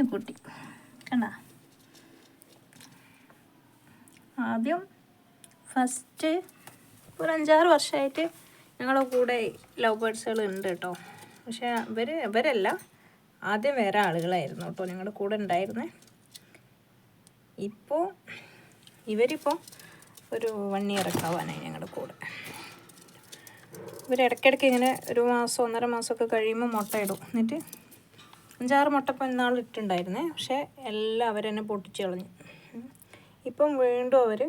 കുഞ്ഞു കുട്ടി. കണ്ട? ആദ്യം ഫസ്റ്റ് ഒരു അഞ്ചാറ് വർഷമായിട്ട് ഞങ്ങളുടെ കൂടെ ലവ് ബേർഡ്സുകൾ ഉണ്ട് കേട്ടോ. പക്ഷേ ഇവർ ഇവരല്ല. ആദ്യം വേറെ ആളുകളായിരുന്നു കേട്ടോ ഞങ്ങളുടെ കൂടെ ഉണ്ടായിരുന്നേ. ഇപ്പോൾ ഇവരിപ്പോൾ ഒരു വൺ ഇയർ ആവാനായി ഞങ്ങളുടെ കൂടെ. ഇവർ ഇടയ്ക്കിടയ്ക്ക് ഇങ്ങനെ ഒരു മാസം ഒന്നര മാസമൊക്കെ കഴിയുമ്പോൾ മുട്ട ഇടും എന്നിട്ട് അഞ്ചാറ് മുട്ട ഇപ്പം ഇന്നാൾ ഇട്ടുണ്ടായിരുന്നേ പക്ഷേ എല്ലാം അവരെന്നെ പൊട്ടിച്ച് കളഞ്ഞു. ഇപ്പം വീണ്ടും അവർ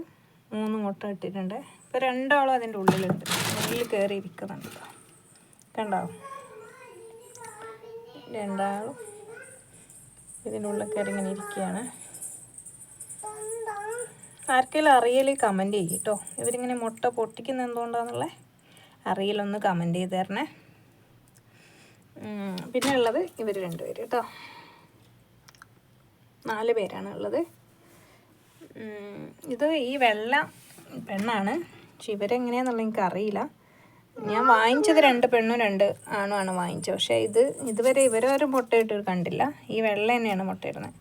മൂന്ന് മുട്ട ഇട്ടിട്ടുണ്ട്. ഇപ്പം രണ്ടാളും അതിന്റെ ഉള്ളിലുണ്ട് ഉള്ളിൽ കയറി ഇരിക്കുന്നുണ്ട് കണ്ടോ? രണ്ടാളും ഇതിന്റെ ഉള്ളിൽ കയറി ഇങ്ങനെ ഇരിക്കുകയാണ്. ആർക്കെങ്കിലും അറിയൽ കമന്റ് ചെയ്യും കേട്ടോ. ഇവരിങ്ങനെ മുട്ട പൊട്ടിക്കുന്ന എന്തുകൊണ്ടാണെന്നുള്ളത് അറിയലൊന്ന് കമന്റ് ചെയ്ത് തരണേ. പിന്നെ ഉള്ളത് ഇവർ രണ്ടുപേര് കേട്ടോ. നാല് പേരാണ് ഉള്ളത്. ഇത് ഈ വെള്ള പെണ്ണാണ്. പക്ഷെ ഇവരെങ്ങനെയാണെന്നുള്ള എനിക്ക് അറിയില്ല ഞാൻ വാങ്ങിച്ചത് രണ്ട് പെണ്ണും രണ്ട് ആണുമാണ് വാങ്ങിച്ചത്. പക്ഷേ ഇത് ഇതുവരെ ഇവരൊരു മുട്ടയിട്ട് കണ്ടില്ല. ഈ വെള്ള തന്നെയാണ് മുട്ടയിടുന്നത്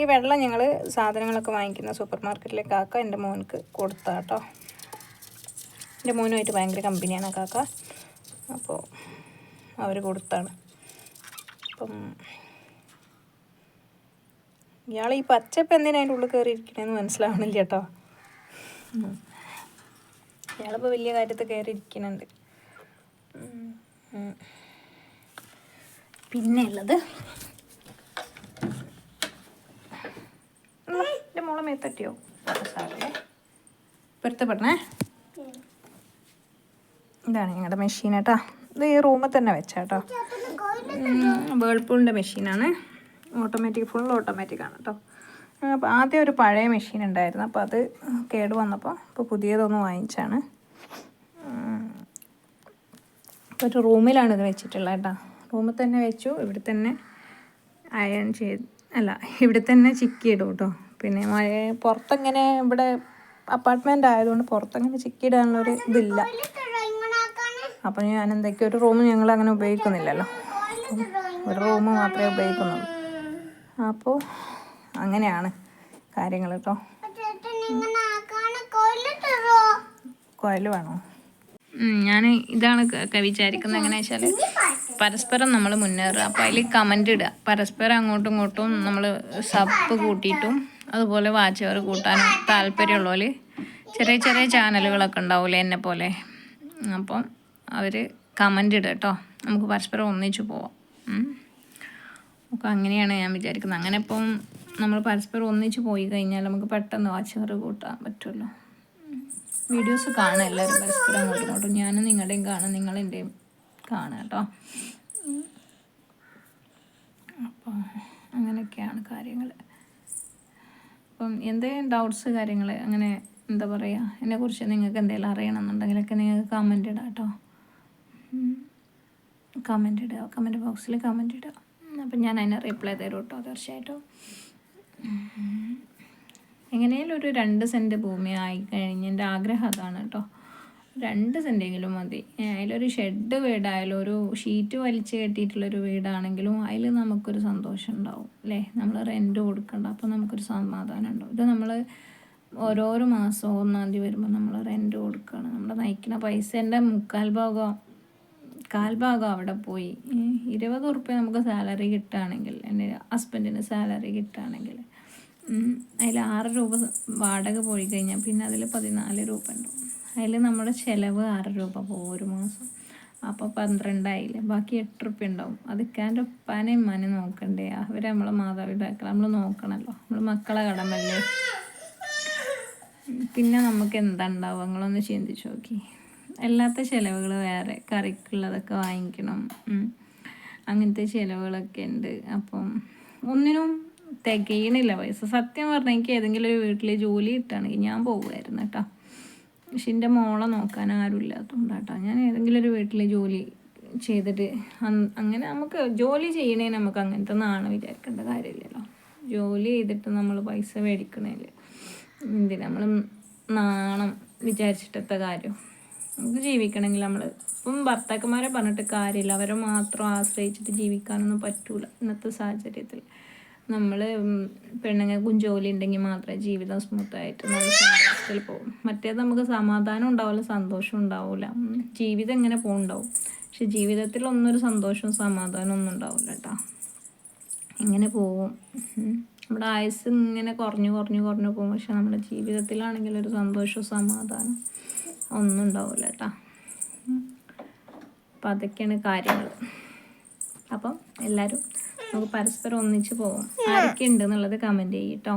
ഈ വെള്ളം ഞങ്ങൾ സാധനങ്ങളൊക്കെ വാങ്ങിക്കുന്ന സൂപ്പർ മാർക്കറ്റിലെ കാക്ക എന്റെ മോനക്ക് കൊടുത്ത കേട്ടോ. എന്റെ മോനുമായിട്ട് ഭയങ്കര കമ്പനിയാണ് കാക്ക. അപ്പോൾ അവർ കൊടുത്താണ്. അപ്പം ഇയാൾ ഈ പച്ചപ്പ് എന്തിനാ അതിന്റെ ഉള്ളിൽ കയറി ഇരിക്കണേന്ന് മനസ്സിലാവണില്ല കേട്ടോ. ഇയാളിപ്പോൾ വലിയ കാര്യത്തിൽ കയറി ഇരിക്കുന്നുണ്ട്. ഉം. പിന്നെ ഉള്ളത്? എന്റെ മോളെ മേത്തട്ടിയോ സാറേ. പൊരുത്തപ്പെടണേ? ഇതാണ് ഞങ്ങളുടെ മെഷീൻ കേട്ടോ. ഇത് ഈ റൂമിൽ തന്നെ വെച്ചാട്ടോ വേൾപൂളിന്റെ മെഷീനാണ് ഓട്ടോമാറ്റിക് ഫുൾ ഓട്ടോമാറ്റിക് ആണ് കേട്ടോ അപ്പോൾ ആദ്യം ഒരു പഴയ മെഷീൻ ഉണ്ടായിരുന്നു. അപ്പോൾ അത് കേട് വന്നപ്പോൾ ഇപ്പോൾ പുതിയതൊന്ന് വാങ്ങിച്ചാണ്. ഇപ്പോൾ ഒരു റൂമിലാണ് ഇത് വെച്ചിട്ടുള്ളത് കേട്ടോ. റൂമിൽ തന്നെ വെച്ചു. ഇവിടെ തന്നെ അയൺ ചെയ്ത് അല്ല ഇവിടെ തന്നെ ചിക്കിയിടും കേട്ടോ പിന്നെ മഴ പുറത്തങ്ങനെ ഇവിടെ അപ്പാർട്ട്മെന്റ് ആയതുകൊണ്ട് പുറത്തങ്ങനെ ചിക്കിയിടാനുള്ളൊരു ഇതില്ല. അപ്പം ഞാൻ എന്തൊക്കെയോ ഒരു റൂം ഞങ്ങൾ അങ്ങനെ ഉപയോഗിക്കുന്നില്ലല്ലോ. ഒരു റൂം മാത്രമേ ഉപയോഗിക്കുന്നുള്ളൂ. അപ്പോൾ അങ്ങനെയാണ് കാര്യങ്ങൾ കേട്ടോ കൊയൽ വേണോ? ഞാൻ ഇതാണ് വിചാരിക്കുന്നത് എങ്ങനെ വെച്ചാൽ പരസ്പരം നമ്മൾ മുന്നേറുക. അപ്പോൾ അതിൽ കമന്റ് ഇടുക. പരസ്പരം അങ്ങോട്ടും ഇങ്ങോട്ടും നമ്മൾ സബ് കൂട്ടിയിട്ടും അതുപോലെ വാച്ചവർ കൂട്ടാനും താല്പര്യമുള്ളവർ ചെറിയ ചെറിയ ചാനലുകളൊക്കെ ഉണ്ടാവില്ലേ എന്നെ പോലെ അപ്പം അവർ കമന്റ് ഇടുക കേട്ടോ നമുക്ക് പരസ്പരം ഒന്നിച്ചു പോവാം. അപ്പോൾ അങ്ങനെയാണ് ഞാൻ വിചാരിക്കുന്നത്. അങ്ങനെ ഇപ്പം നമ്മൾ പരസ്പരം ഒന്നിച്ച് പോയി കഴിഞ്ഞാൽ നമുക്ക് പെട്ടെന്ന് വാച്ചവർ കൂട്ടാൻ പറ്റുമല്ലോ. വീഡിയോസ് കാണാം. എല്ലാവരും പരസ്പരം അങ്ങോട്ടും ഇങ്ങോട്ടും. ഞാനും നിങ്ങളുടെയും കാണും. നിങ്ങളെന്റെയും കാണാം കേട്ടോ. അപ്പോൾ അങ്ങനെയൊക്കെയാണ് കാര്യങ്ങൾ. അപ്പം എന്തെങ്കിലും ഡൗട്ട്സ് കാര്യങ്ങൾ അങ്ങനെ എന്താ പറയുക എന്നെക്കുറിച്ച് നിങ്ങൾക്ക് എന്തെങ്കിലും അറിയണമെന്നുണ്ടെങ്കിലൊക്കെ നിങ്ങൾക്ക് കമന്റ് ഇടാം കേട്ടോ. കമന്റ് ഇടുക കമന്റ് ബോക്സിൽ കമന്റ് ഇടുക. അപ്പം ഞാൻ അതിന് റിപ്ലൈ തരും കേട്ടോ തീർച്ചയായിട്ടും. എങ്ങനെയാലും ഒരു രണ്ട് സെന്റ് ഭൂമി ആയി എന്റെ ആഗ്രഹം അതാണ് കേട്ടോ. രണ്ട് സെന്റെങ്കിലും മതി. അതിലൊരു ഷെഡ് വീടായാലും ഒരു ഷീറ്റ് വലിച്ച് കെട്ടിയിട്ടുള്ളൊരു വീടാണെങ്കിലും അതിൽ നമുക്കൊരു സന്തോഷം ഉണ്ടാവും അല്ലേ? നമ്മൾ റെന്റ് കൊടുക്കണ്ട അപ്പോൾ നമുക്കൊരു സമാധാനം ഉണ്ടാവും. ഇത് നമ്മൾ ഓരോരോ മാസം ഒന്നാം തീയതി വരുമ്പോൾ നമ്മൾ റെന്റ് കൊടുക്കുകയാണ് നമ്മൾ നയിക്കുന്ന പൈസേന്റെ മുക്കാൽ ഭാഗം കാൽഭാഗം അവിടെ പോയി. ഇരുപത് ഉറുപ്പ്യ നമുക്ക് സാലറി കിട്ടുകയാണെങ്കിൽ എന്റെ ഹസ്ബൻഡിന് സാലറി കിട്ടുകയാണെങ്കിൽ അതിൽ ആറ് രൂപ വാടക പോയി കഴിഞ്ഞാൽ പിന്നെ അതിൽ പതിനാല് രൂപ ഉണ്ടാവും അതിൽ നമ്മുടെ ചിലവ് ആറ് രൂപ പോകും ഒരു മാസം. അപ്പോൾ പന്ത്രണ്ടായില്ലേ? ബാക്കി എട്ട് റുപ്യ ഉണ്ടാവും. അത് ഇക്കാന്റെ ഉപ്പാനെയും ഉമ്മാനെ നോക്കണ്ടേ? അവർ നമ്മളെ മാതാപിതാക്കൾ നമ്മൾ നോക്കണമല്ലോ. നമ്മൾ മക്കളെ കടമല്ലേ പിന്നെ നമുക്ക് എന്താ ഉണ്ടാവുക? നിങ്ങളൊന്ന് ചിന്തിച്ച് നോക്കി. അല്ലാത്ത ചിലവുകൾ വേറെ. കറിക്കുള്ളതൊക്കെ വാങ്ങിക്കണം. അങ്ങനത്തെ ചിലവുകളൊക്കെ ഉണ്ട്. അപ്പം ഒന്നിനും തികയണില്ല. പൈസ സത്യം പറഞ്ഞാൽ എനിക്ക് ഏതെങ്കിലും ഒരു വീട്ടിൽ ജോലി കിട്ടുകയാണെങ്കിൽ ഞാൻ പോകുമായിരുന്നു കേട്ടോ. പക്ഷെ എന്റെ മോളെ നോക്കാൻ ആരും ഇല്ലാത്തതുകൊണ്ടാട്ടോ ഞാൻ ഏതെങ്കിലും ഒരു വീട്ടിൽ ജോലി ചെയ്തിട്ട് അങ്ങനെ നമുക്ക് ജോലി ചെയ്യണേ നമുക്ക് അങ്ങനത്തെ നാണം വിചാരിക്കേണ്ട കാര്യമില്ലല്ലോ. ജോലി ചെയ്തിട്ട് നമ്മൾ പൈസ മേടിക്കണേൽ എന്തിനാ? നമ്മൾ നാണം വിചാരിച്ചിട്ടത്തെ കാര്യം. നമുക്ക് ജീവിക്കണമെങ്കിൽ നമ്മൾ ഇപ്പം ഭർത്താക്കന്മാരെ പറഞ്ഞിട്ട് കാര്യമില്ല. അവരെ മാത്രം ആശ്രയിച്ചിട്ട് ജീവിക്കാനൊന്നും പറ്റൂല ഇന്നത്തെ സാഹചര്യത്തിൽ. നമ്മൾ പെണ്ണുങ്ങൾക്കും ജോലി ഉണ്ടെങ്കിൽ മാത്രമേ ജീവിതം സ്മൂത്തായിട്ട് നല്ല സന്തോഷത്തിൽ പോകും. മറ്റേത് നമുക്ക് സമാധാനം ഉണ്ടാവില്ല സന്തോഷം ഉണ്ടാവില്ല. ജീവിതം എങ്ങനെ പോകുന്നുണ്ടാവും പക്ഷെ ജീവിതത്തിൽ ഒന്നൊരു സന്തോഷവും സമാധാനവും ഒന്നും ഉണ്ടാവില്ല കേട്ടോ. ഇങ്ങനെ പോവും. നമ്മുടെ ആയുസ് ഇങ്ങനെ കുറഞ്ഞു കുറഞ്ഞു കുറഞ്ഞു പോകും. പക്ഷെ നമ്മുടെ ജീവിതത്തിലാണെങ്കിൽ ഒരു സന്തോഷവും സമാധാനം ഒന്നും ഉണ്ടാവില്ല കേട്ടോ അപ്പം അതൊക്കെയാണ് കാര്യങ്ങൾ. അപ്പം എല്ലാവരും നമുക്ക് പരസ്പരം ഒന്നിച്ച് പോവാം. ആരൊക്കെ ഉണ്ട് എന്നുള്ളത് കമന്റ് കേട്ടോ